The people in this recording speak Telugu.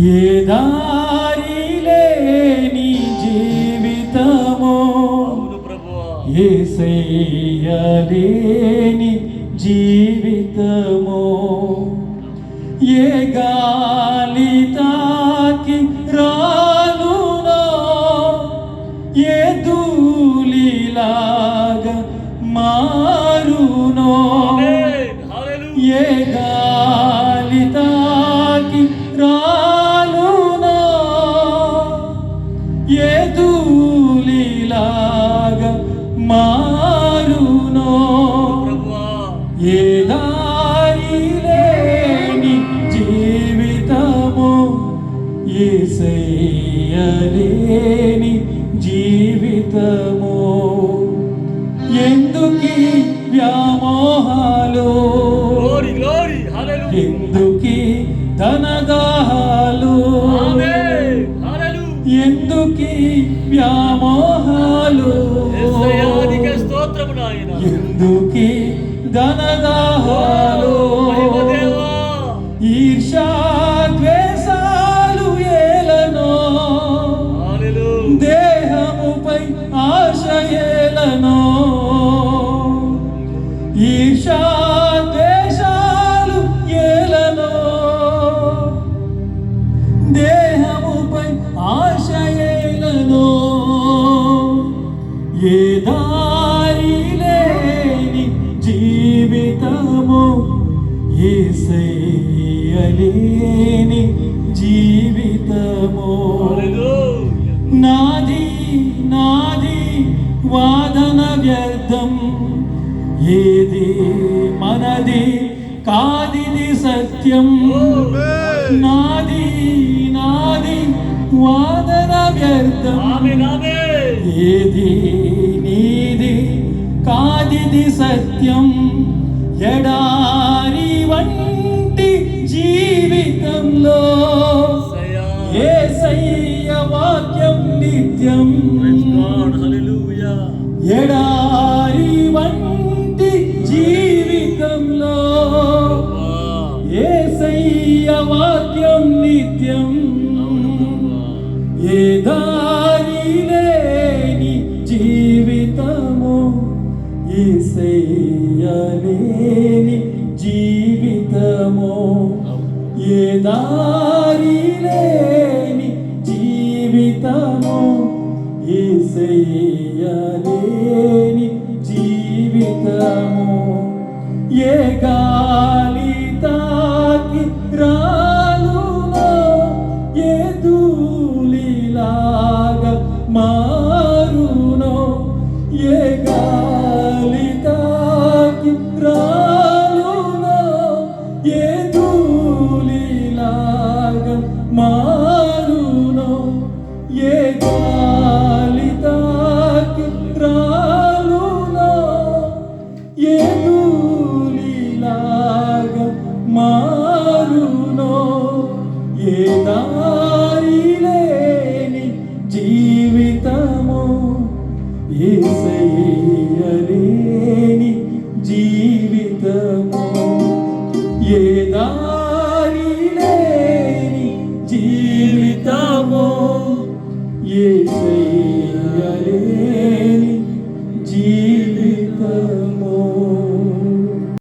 ఏ దారి లేని జీవితమో? ప్రభువా ఏసయ్యలేని జీవితమో? ఏ గాలి తాకి రాలునో? ఏ ధూళిలాగా మారునో? ఏ గాలి తాకి రాలునో ఏసయ్యలేని జీవితము. ఎందుకీ వ్యామోహాలు? ఎందుకీ ధనదాహాలు హల్లెలూయా ఎందుకీ వ్యామోహాలు? ఎందుకీ ధనదాహాలు ఏలనో ఈర్షాద్వేషాలు ఏలనో. దేహముపై ఆశ ఏలనో. ఏ దారి లేని జీవితము. ఏసయ్యలేని జీవితము. హల్లెలూయా ఏది మనది కాదిది సత్యం. నాది నాది వాదన వ్యర్థం. ఏది నీది కాదిది సత్యం. ఎడారి వంటి జీవితంలో ఏసయ్య. వాక్యం నిత్యం. ప్రైజ్ ఏసయ్య వాక్యం నిత్యం. ఏ దారి లేని జీవితము ఏసయ్య లేని జీవితము. ఏ దారి లేని జీవితము ఏసయ్య లేని జీవితము. ఏ గాలి ఏ గాలి తాకి రాలునా? ఏ ధూళిలాగా మారునో? ఏ ఏసయ్యలేని జీవితము. ఏ దారి లేని జీవితము. ఏసయ్యలేని జీవితము.